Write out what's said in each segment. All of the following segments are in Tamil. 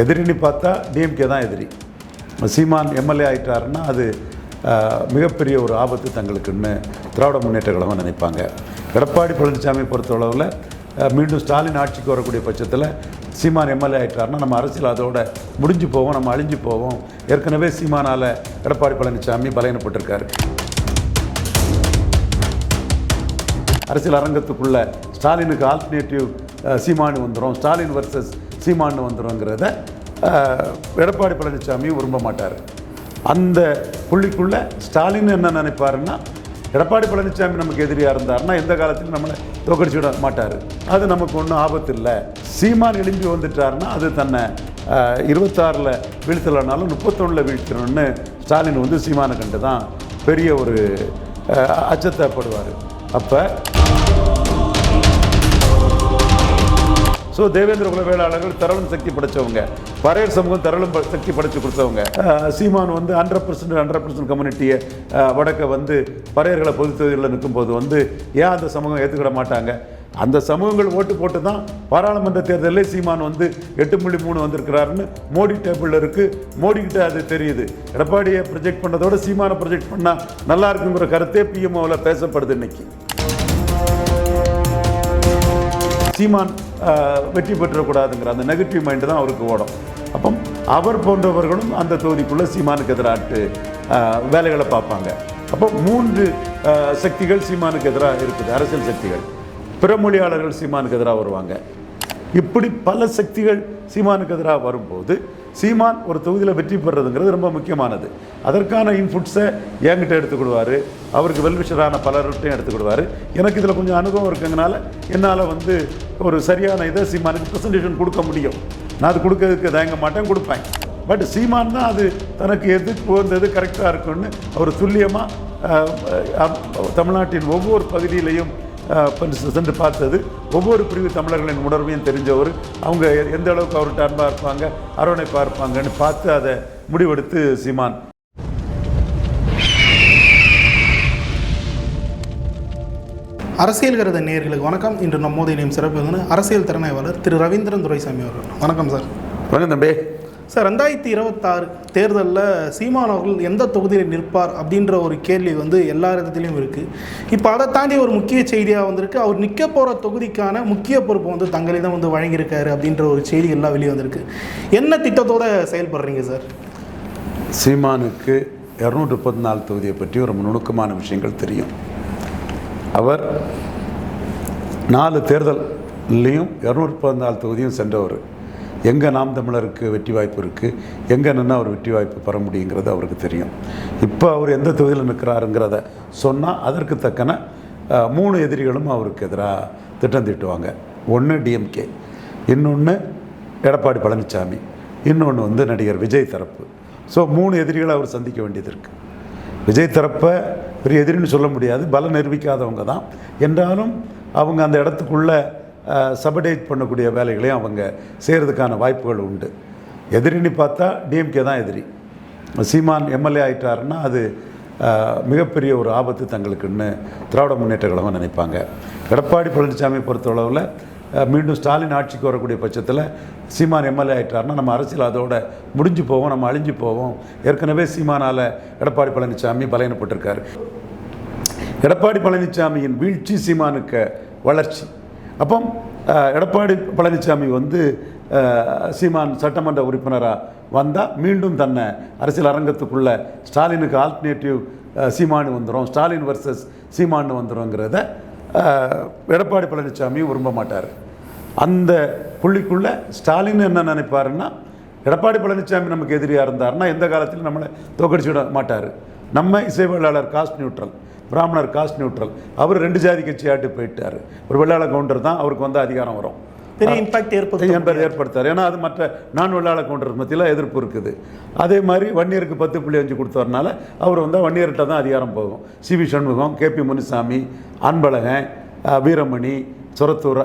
எதிரின்னு பார்த்தா டிஎம்கே தான் எதிரி. சீமான் எம்எல்ஏ ஆகிட்டாருன்னா அது மிகப்பெரிய ஒரு ஆபத்து தங்களுக்குன்னு திராவிட முன்னேற்ற கழகம் நினைப்பாங்க. எடப்பாடி பழனிசாமி பொறுத்தளவில் மீண்டும் ஸ்டாலின் ஆட்சிக்கு வரக்கூடிய பட்சத்தில் சீமான் எம்எல்ஏ ஆயிட்டாருன்னா நம்ம அரசியல் அதோட முடிஞ்சு போவோம் நம்ம அழிஞ்சு போவோம். ஏற்கனவே சீமானால் எடப்பாடி பழனிசாமி பலகீனப்பட்டிருக்காரு. அரசியல் அரங்கத்துக்குள்ளே ஸ்டாலினுக்கு ஆல்டர்னேட்டிவ் சீமானு வந்துடும் ஸ்டாலின் வர்சஸ் சீமானு வந்துருங்கிறத எடப்பாடி பழனிசாமி விரும்ப மாட்டார். அந்த புள்ளிக்குள்ள ஸ்டாலின் என்ன நினைப்பாருன்னா எடப்பாடி பழனிசாமி நமக்கு எதிரியாக இருந்தாருன்னா எந்த காலத்திலும் நம்மளை தோக்கடிச்சு விட மாட்டார். அது நமக்கு ஒன்றும் ஆபத்து இல்லை. சீமான் எழும்பி வந்துட்டாருன்னா அது தன்னை இருபத்தாறில் வீழ்த்தலைனாலும் முப்பத்தொன்னில் வீழ்த்தணும்னு ஸ்டாலின் வந்து சீமானை கண்டு தான் பெரிய ஒரு அஹ், அச்சத்தைப்படுவார். அப்போ ஸோ தேவேந்திர குல வேளாளர்கள் தரலும் சக்தி படைச்சவங்க. பறையர் சமூகம் தரலும் சக்தி படைச்சு கொடுத்தவங்க. சீமான் வந்து ஹண்ட்ரட் பர்சன்ட் ஹண்ட்ரட் பர்சன்ட் கம்யூனிட்டியை வடக்க வந்து பறையர்களை பொது நிற்கும்போது வந்து ஏன் அந்த சமூகம் ஏற்றுக்கிட மாட்டாங்க? அந்த சமூகங்கள் ஓட்டு போட்டு தான் பாராளுமன்ற தேர்தலில் சீமான் வந்து எட்டு புள்ளி மூணு வந்திருக்கிறாருன்னு மோடி டேபிளில் இருக்குது மோடிக்கிட்ட அது தெரியுது. எடப்பாடியை ப்ரொஜெக்ட் பண்ணதோட சீமானை ப்ரொஜெக்ட் பண்ணால் நல்லா இருக்குங்கிற கருத்தே பிஎம்ஓவில் பேசப்படுது இன்னைக்கு. சீமான் வெற்றி பெற்றக்கூடாதுங்கிற அந்த நெகட்டிவ் மைண்டு தான் அவருக்கு ஓடும். அப்போ அவர் போன்றவர்களும் அந்த தொகுதிக்குள்ளே சீமானுக்கு எதிராட்டு ஆஹ், வேலைகளை பார்ப்பாங்க. அப்போ மூன்று ஆஹ், சக்திகள் சீமானுக்கு எதிராக இருக்குது அரசியல் சக்திகள். பிற மொழியாளர்கள் சீமானுக்கு எதிராக வருவாங்க. இப்படி பல சக்திகள் சீமானுக்கு எதிராக வரும்போது சீமான் ஒரு தொகுதியில் வெற்றி பெறதுங்கிறது ரொம்ப முக்கியமானது. அதற்கான இன்புட்ஸை என்கிட்ட எடுத்துக்கிடுவார் அவருக்கு வெல்விஷரான பலர்கிட்டையும் எடுத்துக்கிடுவார் எனக்கு இதில் கொஞ்சம் அனுபவம் இருக்குங்கனால என்னால் வந்து ஒரு சரியான இதை சீமானுக்கு ப்ரெசன்டேஷன் கொடுக்க முடியும். நான் அது கொடுக்கறதுக்கு தயங்க மாட்டேன் கொடுப்பேன். பட் சீமான் தான் அது தனக்கு எது போந்தது கரெக்டாக இருக்குன்னு அவர் துல்லியமாக தமிழ்நாட்டின் ஒவ்வொரு பகுதியிலையும் சென்று பார்த்தது. ஒவ்வொரு பிரிவு தமிழர்களின் உணர்வையும் தெரிஞ்சவர். அவங்க எந்த அளவுக்கு அவர்கிட்ட அன்பாக இருப்பாங்க அரவணைப்பாக இருப்பாங்கன்னு பார்த்து அதை முடிவெடுத்து சீமான். அரசியல் கருத நேயர்களுக்கு வணக்கம். இன்று நம்மோது இணையும் சிறப்பு அரசியல் திறனாய்வாளர் திரு ரவீந்திரன் துரைசாமி அவர்கள். வணக்கம் சார். வணக்கம் தம்பி. சார் ரெண்டாயிரத்தி இருபத்தாறு தேர்தலில் சீமான் அவர்கள் எந்த தொகுதியில் நிற்பார் அப்படின்ற ஒரு கேள்வி வந்து எல்லா இடத்துலையும் இருக்குது இப்போ அதை தாண்டி ஒரு முக்கிய செய்தியாக வந்திருக்கு. அவர் நிற்க போகிற தொகுதிக்கான முக்கிய பொறுப்பு வந்து தங்களிடம் வந்து வழங்கியிருக்காரு அப்படின்ற ஒரு செய்தி எல்லாம் வெளியே வந்திருக்கு. என்ன திட்டத்தோட செயல்படுறீங்க சார்? சீமானுக்கு இரநூற்றி முப்பத்தி நாலு தொகுதியை பற்றி ஒரு நுணுக்கமான விஷயங்கள் தெரியும். அவர் நாலு தேர்தல்லையும் இரநூற்றி பதினாலு தொகுதியும் சென்றவர். எங்கே நாம் தமிழருக்கு வெற்றி வாய்ப்பு இருக்குது எங்கே நின்று அவர் வெற்றி வாய்ப்பு பெற முடியுங்கிறது அவருக்கு தெரியும். இப்போ அவர் எந்த தொகுதியில் நிற்கிறாருங்கிறத சொன்னால் அதற்கு தக்கன மூணு எதிரிகளும் அவருக்கு எதிராக திட்டம் தீட்டுவாங்க. ஒன்று டிஎம்கே இன்னொன்று எடப்பாடி பழனிசாமி இன்னொன்று வந்து நடிகர் விஜய் தரப்பு. ஸோ மூணு எதிரிகளை அவர் சந்திக்க வேண்டியது இருக்குது விஜய் தரப்பை பெரிய எதிரின்னு சொல்ல முடியாது பலம் நிரூபிக்காதவங்க தான். என்றாலும் அவங்க அந்த இடத்துக்குள்ளே சபடேட் பண்ணக்கூடிய வேலைகளையும் அவங்க செய்கிறதுக்கான வாய்ப்புகள் உண்டு. எதிரின்னு பார்த்தா டிஎம்கே தான் எதிரி. சீமான் எம்எல்ஏ ஆயிட்டாருன்னா அது மிகப்பெரிய ஒரு ஆபத்து தங்களுக்குன்னு திராவிட முன்னேற்ற கழகம் நினைப்பாங்க. எடப்பாடி பழனிசாமி பொறுத்தளவில் மீண்டும் ஸ்டாலின் ஆட்சிக்கு வரக்கூடிய பட்சத்தில் சீமான் எம்எல்ஏ ஆயிட்டாருன்னா நம்ம அரசியல் அதோட முடிஞ்சு போவோம் நம்ம அழிஞ்சு போவோம். ஏற்கனவே சீமானால் எடப்பாடி பழனிசாமி பலகீனப்பட்டிருக்காரு. எடப்பாடி பழனிசாமியின் வீழ்ச்சி சீமானுக்கு வளர்ச்சி. அப்போ எடப்பாடி பழனிசாமி வந்து சீமான் சட்டமன்ற உறுப்பினராக வந்தால் மீண்டும் தன்னை அரசியல் அரங்கத்துக்குள்ள ஸ்டாலினுக்கு ஆல்டர்னேட்டிவ் சீமானு வந்துடும் ஸ்டாலின் வர்சஸ் சீமானு வந்துடும்ங்கிறத எடப்பாடி பழனிசாமி விரும்ப மாட்டார். அந்த புள்ளிக்குள்ளே ஸ்டாலின் என்ன நினைப்பாருன்னா எடப்பாடி பழனிசாமி நமக்கு எதிரியாக இருந்தாருன்னா எந்த காலத்திலும் நம்மளை தோக்கடிச்சு விட மாட்டார். நம்ம இசைவாளர் காஸ்ட் நியூட்ரல். பிராமணர் காஸ்ட் நியூட்ரல் அவர் ரெண்டு ஜாதி கட்சியாட்டு போயிட்டார். ஒரு வெள்ளாள கவுண்டர் தான் அவருக்கு வந்து அதிகாரம் வரும். பெரிய இம்பாக்ட் ஏற்படுத்த ஏற்படுத்தார். ஏன்னா அது மற்ற நான் வெள்ளாள கவுண்டர் மத்தியில் எதிர்ப்பு இருக்குது. அதே மாதிரி வன்னியருக்கு பத்து புள்ளி அஞ்சு கொடுத்தவரனால அவர் வந்து வன்னியர்கிட்ட தான் அதிகாரம் போகும். C V Shanmugam K P Munusamy Anbazhagan Veeramani சுரத்தூர்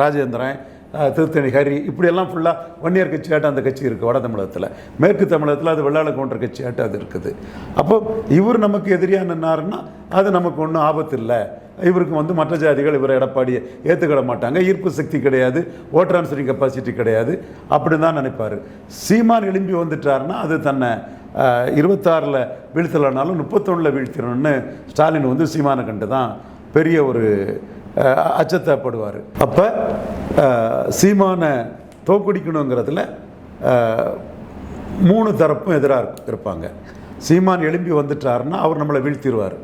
Rajendran Tiruttani Hari இப்படியெல்லாம் ஃபுல்லாக வன்னியர் கட்சியாட்டம் அந்த கட்சி இருக்குது வட தமிழகத்தில். மேற்கு தமிழகத்தில் அது வெள்ளாள கவுண்டர் கட்சியாட்டம் அது இருக்குது. அப்போ இவர் நமக்கு எதிரியாக நின்னாருன்னா அது நமக்கு ஒன்றும் ஆபத்து இல்லை இவருக்கு வந்து மற்ற ஜாதிகள் இவர் எடப்பாடியை ஏற்றுக்கிட மாட்டாங்க. ஈர்ப்பு சக்தி கிடையாது. ஓட்டர் ஆன்சரிங் கெப்பாசிட்டி கிடையாது. அப்படி தான் நினைப்பார். சீமான் எழும்பி வந்துட்டார்னா அது தன்னை இருபத்தாறில் வீழ்த்தலைனாலும் முப்பத்தொன்னில் வீழ்த்திடணும்னு ஸ்டாலின் வந்து சீமானை கண்டு தான் பெரிய ஒரு அச்சத்தப்படுவார். அப்போ சீமானை தோக்கடிக்கணுங்கிறதுல மூணு தரப்பும் எதிராக இருப்பாங்க. சீமான் எழும்பி வந்துட்டாருன்னா அவர் நம்மளை வீழ்த்திடுவார்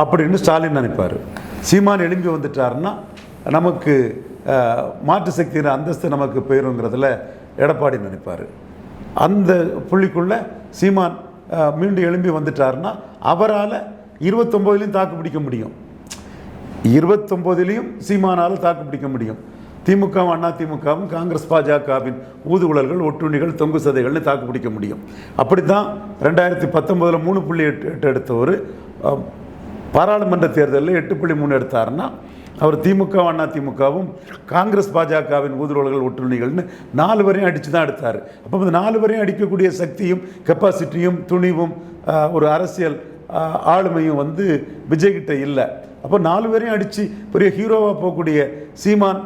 அப்படின்னு ஸ்டாலின் நினைப்பார். சீமான் எழும்பி வந்துட்டாருன்னா நமக்கு மாற்று சக்தியின் அந்தஸ்து நமக்கு போயிருங்கிறதுல எடப்பாடி நினைப்பார். அந்த புள்ளிக்குள்ளே சீமான் மீண்டும் எழும்பி வந்துட்டாருன்னா அவரால் இருபத்தொம்போதுலேயும் தாக்கு பிடிக்க முடியும். இருபத்தொம்போதுலேயும் சீமானால் தாக்கு பிடிக்க முடியும். திமுகவும் அண்ணா திமுகவும் காங்கிரஸ் பாஜகவின் ஊதுகுழல்கள் ஒட்டுண்ணிகள் தொங்கு சதைகள்னு தாக்கு பிடிக்க முடியும். அப்படி தான் ரெண்டாயிரத்தி பத்தொம்போதில் மூணு புள்ளி எட்டு எட்டு எடுத்தவர் பாராளுமன்ற தேர்தலில் எட்டு புள்ளி மூணு எடுத்தாருன்னா அவர் திமுக அண்ணா திமுகவும் காங்கிரஸ் பாஜகவின் ஊதுகுழல்கள் ஒட்டுண்ணிகள்னு நாலு வரையும் அடித்து தான் எடுத்தார். அப்போ இந்த நாலு வரையும் அடிக்கக்கூடிய சக்தியும் கெப்பாசிட்டியும் துணிவும் ஒரு அரசியல் ஆளுமையும் வந்து விஜய்கிட்ட இல்லை. அப்போ நாலு பேரையும் அடித்து பெரிய ஹீரோவாக போகக்கூடிய சீமான்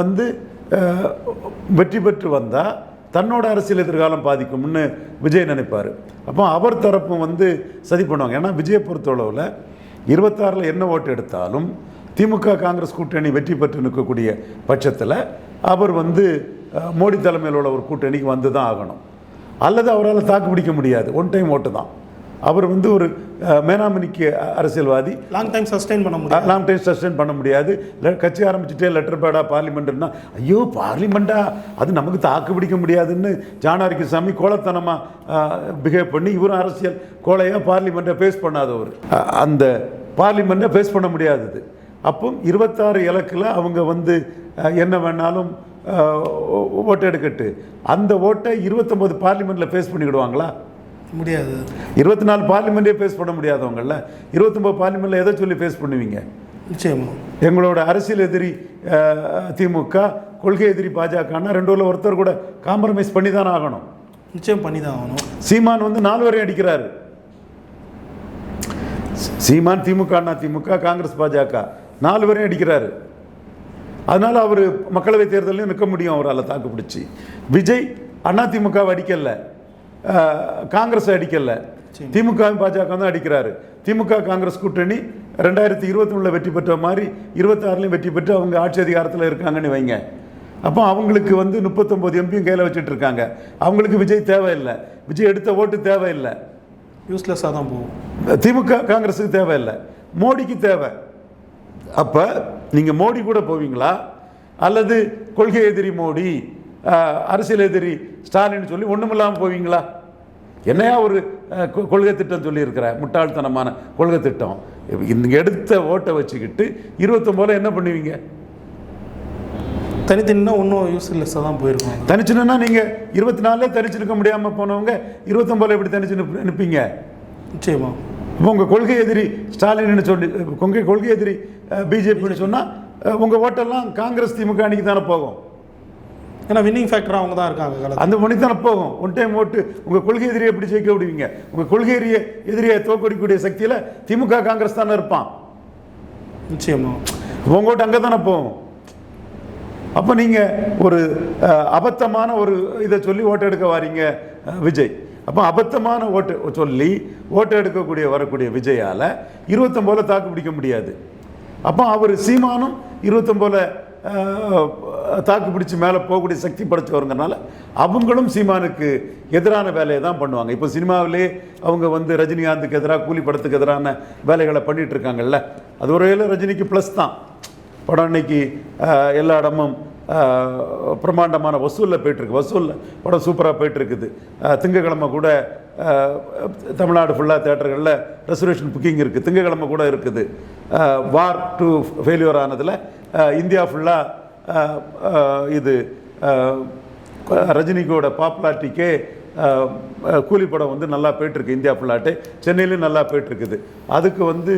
வந்து வெற்றி பெற்று வந்தால் தன்னோட அரசியல் எதிர்காலம் பாதிக்கும்னு விஜய் நினைப்பார். அப்போ அவர் தரப்பும் வந்து சதி பண்ணுவாங்க. ஏன்னா விஜயை பொறுத்தளவில் இருபத்தாறில் என்ன ஓட்டு எடுத்தாலும் திமுக காங்கிரஸ் கூட்டணி வெற்றி பெற்று நிற்கக்கூடிய பட்சத்தில் அவர் வந்து மோடி தலைமையில் உள்ள ஒரு கூட்டணிக்கு வந்து தான் ஆகணும். அல்லது அவரால் தாக்கு பிடிக்க முடியாது. ஒன் டைம் ஓட்டு தான். அவர் வந்து ஒரு மேனாமணிக்கு அரசியல்வாதி. லாங் டைம் சஸ்டெயின் பண்ண முடியும் லாங் டைம் சஸ்டெயின் பண்ண முடியாது. கட்சி ஆரம்பிச்சுட்டே லெட்டர் பேடா பார்லிமெண்ட்னா ஐயோ பார்லிமெண்ட்டா அது நமக்கு தாக்கு பிடிக்க முடியாதுன்னு ஜானாரிக்கு சாமி கோலத்தனமாக பிஹேவ் பண்ணி இவரும் அரசியல் கோலையாக பார்லிமெண்ட்டை ஃபேஸ் பண்ணாதவர் அந்த பார்லிமெண்ட்டை ஃபேஸ் பண்ண முடியாதது அப்போ இருபத்தாறு இலக்கில் அவங்க வந்து என்ன வேணாலும் ஓட்டு எடுக்கட்டு. அந்த ஓட்டை இருபத்தொம்போது பார்லிமெண்ட்டில் ஃபேஸ் பண்ணிக்கிடுவாங்களா? முடியாது. இருபத்தி நாலு பார்லிமெண்ட்டே ஃபேஸ் பண்ண முடியாதவங்கள இருபத்தொம்பது பார்லிமெண்ட்டில் எதை சொல்லி ஃபேஸ் பண்ணுவீங்க? நிச்சயமா. எங்களோட அரசியல் எதிரி திமுக கொள்கை எதிரி பாஜகன்னா ரெண்டு ஊரில் ஒருத்தர் கூட காம்ப்ரமைஸ் பண்ணி தானே ஆகணும். நிச்சயம் பண்ணி தான் ஆகணும். சீமான் வந்து நாலு வரையும் அடிக்கிறாரு. சீமான் திமுக அண்ணா திமுக காங்கிரஸ் பாஜக நாலு வரையும் அடிக்கிறாரு. அதனால அவர் மக்களவை தேர்தலையும் நிற்க முடியும் அவரால் தாக்கு பிடிச்சி. விஜய் அண்ணா திமுகவை அடிக்கல. காங்கிரஸை அடிக்கல. திமுக பாஜக தான் அடிக்கிறாரு. திமுக காங்கிரஸ் கூட்டணி ரெண்டாயிரத்தி இருபத்தி வெற்றி பெற்ற மாதிரி இருபத்தாறுலையும் வெற்றி பெற்று அவங்க ஆட்சி அதிகாரத்தில் இருக்காங்கன்னு வைங்க. அப்போ அவங்களுக்கு வந்து முப்பத்தொம்போது எம்பியும் கையில் வச்சுட்டு இருக்காங்க. அவங்களுக்கு விஜய் தேவையில்லை. விஜய் எடுத்த ஓட்டு தேவையில்லை. யூஸ்லெஸ்ஸாக தான் போகும். திமுக காங்கிரஸுக்கு தேவையில்லை. மோடிக்கு தேவை. அப்போ நீங்கள் மோடி கூட போவீங்களா? அல்லது கொள்கை எதிரி மோடி? அரசியல் எதிரி ஸ்டாலின் சொல்லி ஒன்றுமில்லாமல் போவீங்களா? என்னையா ஒரு கொள்கை திட்டம் சொல்லியிருக்கிற? முட்டாள்தனமான கொள்கை திட்டம். இந்த எடுத்த ஓட்டை வச்சுக்கிட்டு இருபத்தொம்போல என்ன பண்ணுவீங்க? தனித்தனினா இன்னும் யூஸ்லெஸ்ஸாக தான் போயிருக்கும். தனிச்சுன்னா நீங்கள் இருபத்தி நாலுல தனிச்சு நிற்க முடியாமல் போனவங்க இருபத்தொம்போல எப்படி தனிச்சு நிப்ப- நிற்பீங்க நிச்சயமா. இப்போ உங்கள் கொள்கை எதிரி ஸ்டாலின்னு சொல்லி கொள்கை கொள்கை எதிரி பிஜேபின்னு சொன்னால் உங்கள் ஓட்டெல்லாம் காங்கிரஸ் திமுக அன்னைக்கு தானே போகும். ஏன்னா வின்னிங் ஃபேக்டராக அவங்க தான் இருக்காங்க அந்த மணிக்கு தானே போகும். ஒன் டைம் ஓட்டு உங்கள் கொள்கை எதிரியை எப்படி ஜெயிக்க விடுவீங்க? உங்கள் கொள்கை எதிரிய எதிரியை தோக்கடிக்கக்கூடிய சக்தியில் திமுக காங்கிரஸ் தானே இருப்பான். நிச்சயமா. உங்கள் ஓட்டு அங்கே தானே போகும். அப்போ நீங்கள் ஒரு அபத்தமான ஒரு இதை சொல்லி ஓட்டு எடுக்க வாரீங்க விஜய். அப்போ அபத்தமான ஓட்டு சொல்லி ஓட்டு எடுக்கக்கூடிய வரக்கூடிய விஜயால் இருபத்தொம்போல தாக்கு பிடிக்க முடியாது. அப்போ அவர் சீமானும் இருபத்தொம்போல தாக்கு பிடிச்சி மேலே போகக்கூடிய சக்தி படைச்சவருங்கிறனால அவங்களும் சீமானுக்கு எதிரான வேலையை தான் பண்ணுவாங்க. இப்போ சினிமாவிலே அவங்க வந்து ரஜினிகாந்துக்கு எதிராக கூலி படத்துக்கு எதிரான வேலைகளை பண்ணிகிட்ருக்காங்கல்ல அது ஒரு ரஜினிக்கு ப்ளஸ் தான். படம் இன்னைக்கு எல்லா இடமும் பிரம்மாண்டமான வசூலில் போயிட்டுருக்கு. வசூலில் படம் சூப்பராக போயிட்டுருக்குது. திங்கக்கிழமை கூட தமிழ்நாடு ஃபுல்லாக தேட்டர்களில் ரெசர்வேஷன் புக்கிங் இருக்குது திங்கக்கிழமை கூட இருக்குது. வார் டு ஃபெயிலியர் ஆனதில் இந்தியா ஃபுல்லாக இது ரஜினிக்கோட பாப்புலாரிட்டிக்கே கூலி படம் வந்து நல்லா போயிட்டுருக்கு இந்தியா ஃபுல்லாட்டு சென்னையிலையும் நல்லா போயிட்டுருக்குது. அதுக்கு வந்து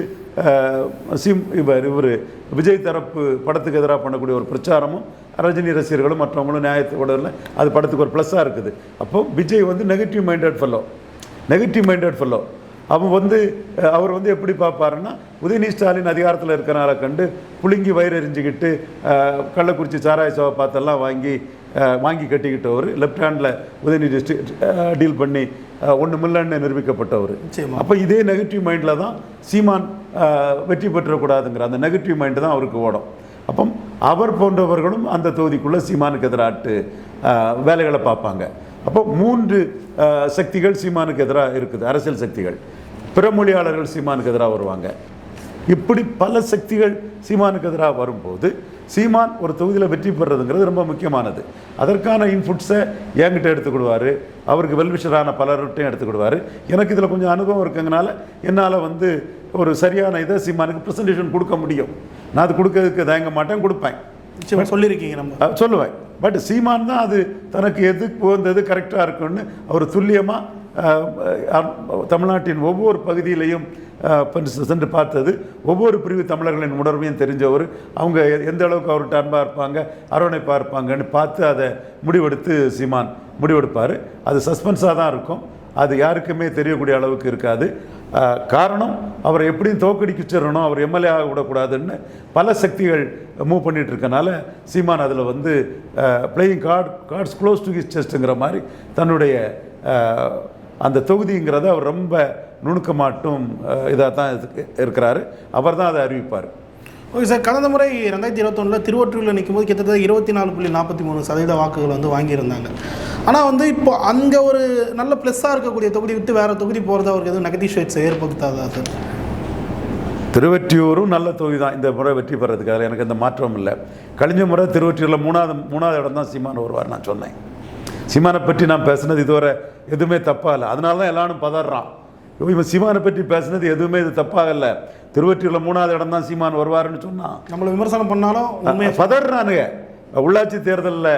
சிம் இவர் இவர் விஜய் தரப்பு படத்துக்கு எதிராக பண்ணக்கூடிய ஒரு பிரச்சாரமும் ரஜினி ரசிகர்களும் மற்றவங்களும் நியாயத்தோட இல்லை அது படத்துக்கு ஒரு ப்ளஸ்ஸாக இருக்குது. அப்போ விஜய் வந்து negative minded fellow negative minded fellow அவன் வந்து அவர் வந்து எப்படி பார்ப்பாருன்னா உதயநிதி ஸ்டாலின் அதிகாரத்தில் இருக்கிறனால கண்டு புழுங்கி வயிறு எரிஞ்சுக்கிட்டு கள்ளக்குறிச்சி சாராய சோவை பார்த்தெல்லாம் வாங்கி வாங்கி கட்டிக்கிட்டவர். லெஃப்ட் ஹேண்டில் உதயநிதி டீல் பண்ணி ஒன்று மில்லன்னு நிரூபிக்கப்பட்டவர். அப்போ இதே நெகட்டிவ் மைண்டில் தான் சீமான் வெற்றி பெற்றக்கூடாதுங்கிற அந்த நெகட்டிவ் மைண்டு தான் அவருக்கு ஓடும். அப்போ அவர் போன்றவர்களும் அந்த தொகுதிக்குள்ளே சீமானுக்கு எதிராட்டு வேலைகளை பார்ப்பாங்க. அப்போ மூன்று சக்திகள் சீமானுக்கு எதிராக இருக்குது அரசியல் சக்திகள். பிற மொழியாளர்கள் சீமானுக்கு எதிராக வருவாங்க. இப்படி பல சக்திகள் சீமானுக்கு எதிராக வரும்போது சீமான் ஒரு தொகுதியில் வெற்றி பெறதுங்கிறது ரொம்ப முக்கியமானது. அதற்கான இன்புட்ஸை என்கிட்ட எடுத்துக்கிடுவார். அவருக்கு வெல்விஷரான பலர்கிட்டையும் எடுத்துக்கிடுவார். எனக்கு இதில் கொஞ்சம் அனுபவம் இருக்குங்கனால என்னால் வந்து ஒரு சரியான இதை சீமானுக்கு ப்ரெசன்டேஷன் கொடுக்க முடியும். நான் அது கொடுக்கறதுக்கு தயங்க மாட்டேன் கொடுப்பேன். சொல்லியிருக்கீங்க நம்ம. சொல்லுவேன். பட் சீமான் தான் அது தனக்கு எது உகந்தது கரெக்டாக இருக்குன்னு அவர் துல்லியமாக தமிழ்நாட்டின் ஒவ்வொரு பகுதியிலையும் சென்று பார்த்தது. ஒவ்வொரு பிரிவு தமிழர்களின் உணர்வையும் தெரிஞ்சவர். அவங்க எந்த அளவுக்கு அவர்கிட்ட அன்பாக இருப்பாங்க அரவணைப்பாக இருப்பாங்கன்னு பார்த்து அதை முடிவெடுத்து சீமான் முடிவெடுப்பார். அது சஸ்பென்ஸாக தான் இருக்கும். அது யாருக்குமே தெரியக்கூடிய அளவுக்கு இருக்காது. காரணம் அவரை எப்படியும் தோக்கடிச்சிடணும் அவர் எம்எல்ஏ ஆக விடக்கூடாதுன்னு பல சக்திகள் மூவ் பண்ணிட்டு இருக்கனால சீமான் அதில் வந்து playing card cards close to his செஸ்ட்டுங்கிற மாதிரி தன்னுடைய அந்த தொகுதிங்கிறத அவர் ரொம்ப நுணுக்கமாட்டும் இதாக தான் இருக்கிறாரு. அவர் தான் அதை அறிவிப்பார். ஓகே சார் கடந்த முறை ரெண்டாயிரத்தி இருபத்தொன்னில் திருவொற்றியூரில் நிற்கும்போது கிட்டத்தட்ட இருபத்தி நாலு புள்ளி நாற்பத்தி மூணு சதவீத வாக்குகள் வந்து வாங்கியிருந்தாங்க. ஆனால் வந்து இப்போ அங்கே ஒரு நல்ல ப்ளஸ்ஸாக இருக்கக்கூடிய தொகுதி விட்டு வேறு தொகுதி போகிறது அவருக்கு எதுவும் நெகட்டிவ் ஷேட்ஸ் ஏற்படுத்தாதா சார்? திருவெற்றியூரும் நல்ல தொகுதி தான். இந்த முறை வெற்றி பெறதுக்கு அதில் எனக்கு எந்த மாற்றமும் இல்லை. கழிஞ்ச முறை திருவெற்றியூரில் மூணாவது மூணாவது இடம் தான் சீமான் வருவார் நான் சொன்னேன். சீமானை பற்றி நான் பேசுனது இதுவரை எதுவுமே தப்பாக இல்லை. அதனால தான் எல்லாரும் பதறான். இவன் சீமானை பற்றி பேசுனது எதுவுமே இது தப்பாக இல்லை திருவற்றியூரில் மூணாவது இடம் தான் சீமான் வருவாருன்னு சொன்னான். நம்மளை விமர்சனம் பண்ணாலும் பதறானுங்க. உள்ளாட்சி தேர்தலில்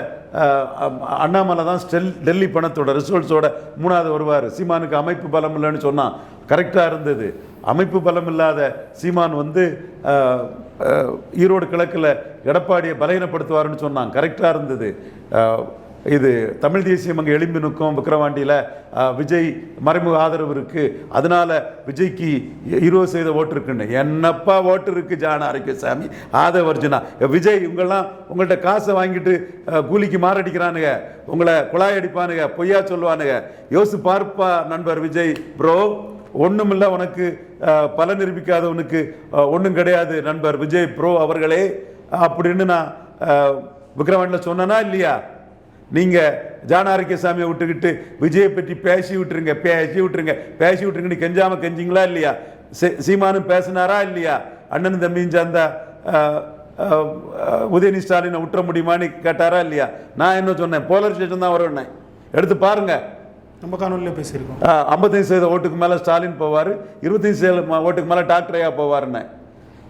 அண்ணாமலை தான் ஸ்டெல் டெல்லி பணத்தோட ரிசல்ட்ஸோட மூணாவது வருவார். சீமானுக்கு அமைப்பு பலம் இல்லைன்னு சொன்னான். கரெக்டாக இருந்தது. அமைப்பு பலம் இல்லாத சீமான் வந்து ஈரோடு கிழக்கில் எடப்பாடியை பலகீனப்படுத்துவாருன்னு சொன்னான். கரெக்டாக இருந்தது. இது தமிழ் தேசியம் அங்கே எழும்பி நிற்கும் விக்கிரவாண்டியில் விஜய் மறைமுக ஆதரவு இருக்குது அதனால் விஜய்க்கு இருபது சதவீத ஓட்டு இருக்குன்னு. என்னப்பா ஓட்டு இருக்குது ஜான சாமி ஆதவ அர்ஜுனா. விஜய் இவங்கெல்லாம் உங்கள்கிட்ட காசை வாங்கிட்டு கூலிக்கு மாரடிக்கிறானுங்க. உங்களை குழாய் அடிப்பானுங்க பொய்யா சொல்லுவானுங்க. யோசு பார்ப்பா நண்பர் விஜய். ப்ரோ ஒன்றுமில்ல உனக்கு. பல நிரூபிக்காதவனுக்கு ஒன்றும் கிடையாது நண்பர் விஜய் ப்ரோ அவர்களே. அப்படின்னு நான் அஹ், விக்ரவாண்டியில் சொன்னனா இல்லையா? நீங்க ஜான சாமியை விட்டுக்கிட்டு விஜயை பற்றி பேசி விட்டுருங்க பேசி விட்டுருங்க. பேசி விட்டுருங்கன்னு கெஞ்சாம கெஞ்சிங்களா இல்லையா? சீமானும் பேசினாரா இல்லையா? அண்ணனும் தம்பியும் சேர்ந்த உதயநிதி ஸ்டாலினை விட்டுற முடியுமான்னு கேட்டாரா இல்லையா? நான் என்ன சொன்னேன்? போலரைசேஷன் தான் வருவேன் எடுத்து பாருங்க. நம்ம காணொலியில் பேசியிருக்கோம். 55% சதவீத ஓட்டுக்கு மேலே ஸ்டாலின் போவார் இருபத்தஞ்சு சதவீத ஓட்டுக்கு மேலே டாக்டர் ஐயா போவாருன்னு.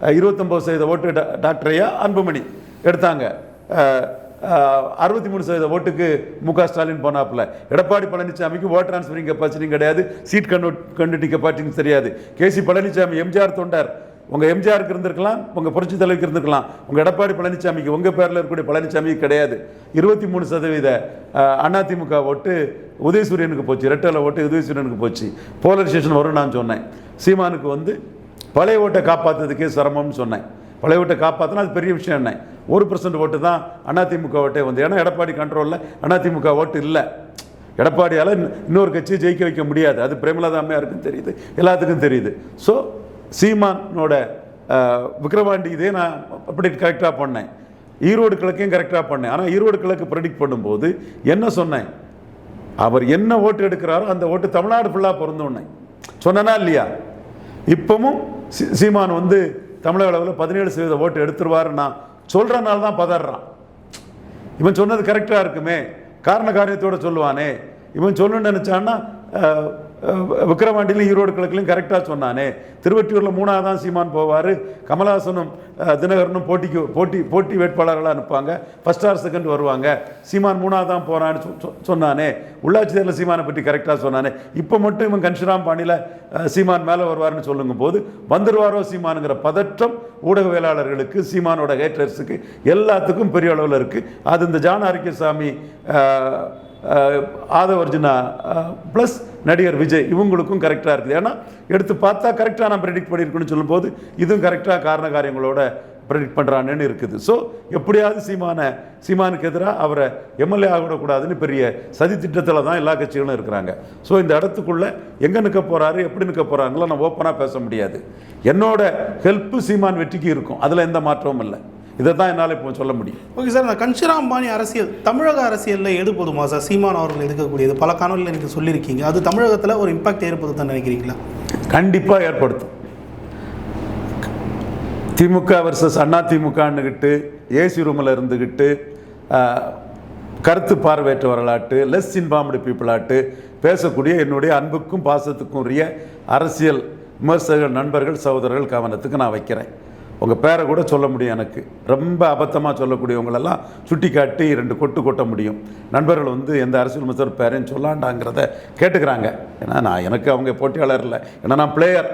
அஹ், 29 சதவீத ஓட்டு டா- டாக்டர் ஐயா அன்புமணி எடுத்தாங்க. அறுபத்தி மூணு சதவீத ஓட்டுக்கு மு க ஸ்டாலின் போனாப்புல. எடப்பாடி பழனிசாமிக்கு ஓட் டிரான்ஸ்ஃபரிங் கெப்பாசிட்டியும் கிடையாது. சீட் கண்டு கண்டுட்டி கெப்பாசிட்டியும் தெரியாது. கேசி பழனிசாமி எம்ஜிஆர் தொண்டர். உங்கள் எம்ஜிஆருக்கு இருந்திருக்கலாம் உங்கள் புரட்சி தலைவருக்கு இருந்திருக்கலாம். உங்கள் எடப்பாடி பழனிசாமிக்கு உங்கள் பேரில் இருக்கக்கூடிய பழனிசாமிக்கு கிடையாது. இருபத்தி மூணு சதவீத அதிமுக ஓட்டு உதயசூரியனுக்கு போச்சு. ரெட்டலை ஓட்டு உதயசூரியனுக்கு போச்சு. போலரைசேஷன் வரும் நான் சொன்னேன். சீமானுக்கு வந்து பழைய ஓட்டை காப்பாற்றுறதுக்கே சிரமம்னு சொன்னேன். பழைய ஓட்டை காப்பாற்றினா அது பெரிய விஷயம் என்ன? ஒரு பர்சன்ட் ஓட்டு தான் அதிமுக ஓட்டே வந்து. ஏன்னா எடப்பாடி கண்ட்ரோலில் அதிமுக ஓட்டு இல்லை. எடப்பாடியால் இன்னொரு கட்சியை ஜெயிக்க வைக்க முடியாது. அது பிரேமலதா அம்மையாருக்கும் தெரியுது. எல்லாத்துக்கும் தெரியுது. ஸோ சீமானோட விக்ரவாண்டி இதே நான் அப்படி கரெக்டாக பண்ணேன். ஈரோடு கிழக்கையும் கரெக்டாக பண்ணேன். ஆனால் ஈரோடு கிழக்கு ப்ரெடிக்ட் பண்ணும்போது என்ன சொன்னேன்? அவர் என்ன ஓட்டு எடுக்கிறாரோ அந்த ஓட்டு தமிழ்நாடு ஃபுல்லாக பிறந்தோன்னே சொன்னனா இல்லையா? இப்பவும் சீமான் வந்து தமிழக அளவில் பதினேழு சதவீத ஓட்டு எடுத்துருவாரு நான் சொல்கிறனால தான் பதறான். இவன் சொன்னது கரெக்டாக இருக்குமே. காரண காரியத்தோட சொல்லுவானே. இவன் சொல்லணும்னு நினச்சான்னா அஹ், ஈரோடு கிழக்குலையும் கரெக்டாக சொன்னானே. திருவற்றியூரில் மூணாவது தான் சீமான் போவார். கமலஹாசனும் தினகரனும் போட்டிக்கு போட்டி போட்டி வேட்பாளர்களாக அனுப்புவாங்க ஃபர்ஸ்ட் ஆர் செகண்ட் வருவாங்க. சீமான் மூணாவது தான் போகிறான்னு சொ- சொ- சொன்னானே. உள்ளாட்சி தேர்தலில் சீமானை பற்றி கரெக்டாக சொன்னானே. இப்போ மட்டும் இவன் கன்ஷிராம் பாணியில் சீமான் மேலே வருவார்னு சொல்லுங்கும் போது வந்துருவாரோ சீமானுங்கிற பதற்றம் ஊடகவியலாளர்களுக்கு சீமானோட ஹேட்டர்ஸுக்கு எல்லாத்துக்கும் பெரிய அளவில் இருக்குது அது இந்த ஜான் ஆரோக்கியசாமி அஹ், அர்ஜுனா ஆதவர்ஜுனா ப்ளஸ் நடிகர் விஜய் இவங்களுக்கும் கரெக்டாக இருக்குது. ஏன்னா எடுத்து பார்த்தா கரெக்டாக நான் ப்ரெடிக்ட் பண்ணியிருக்குன்னு சொல்லும்போது இதுவும் கரெக்டாக காரண காரியங்களோட ப்ரெடிக்ட் பண்ணுறானேன்னு இருக்குது. ஸோ எப்படியாவது சீமான சீமானுக்கு எதிராக அவரை எம்எல்ஏ ஆகிடக்கூடாதுன்னு பெரிய சதி திட்டத்தில் தான் எல்லா கட்சிகளும் இருக்கிறாங்க. ஸோ இந்த இடத்துக்குள்ளே எங்கே நிற்க போகிறாரு எப்படி நிற்க போகிறாங்களோ நான் ஓப்பனாக பேச முடியாது. என்னோட ஹெல்ப்பு சீமான் வெற்றிக்கு இருக்கும். அதில் எந்த மாற்றமும் இல்லை. இதை தான் என்னால் இப்போ சொல்ல முடியும். ஓகே சார் இந்த கன்ஷிராம் அம்பானி அரசியல் தமிழக அரசியலில் எது போதுமா சார். சீமான் அவர்கள் எடுக்கக்கூடியது பல காணொலியில் எனக்கு சொல்லியிருக்கீங்க. அது தமிழகத்தில் ஒரு இம்பாக்ட் ஏற்படுத்த நினைக்கிறீங்களா? கண்டிப்பாக ஏற்படுத்தும். திமுக வர்சஸ் அண்ணா திமுகன்னுக்கிட்டு ஏசி ரூமில் இருந்துக்கிட்டு கருத்து பார்வையற்ற வரலாற்று லெஸ் இன்பார்ம்டு பீப்புளாட்டு பேசக்கூடிய என்னுடைய அன்புக்கும் பாசத்துக்கும் உரிய அரசியல் விமர்சகர்கள் நண்பர்கள் சகோதரர்கள் கவனத்துக்கு நான் வைக்கிறேன். உங்கள் பேரை கூட சொல்ல முடியும் எனக்கு. ரொம்ப அபத்தமாக சொல்லக்கூடியவங்களெல்லாம் சுட்டி காட்டி ரெண்டு கொட்டு கொட்ட முடியும். நண்பர்கள் வந்து எந்த அரசியல் விமர்சகர் பேரையும் சொல்லாண்டாங்கிறத கேட்டுக்கிறாங்க. ஏன்னா நான் எனக்கு அவங்க போட்டியாளர் இல்லை. ஏன்னா நான் பிளேயர்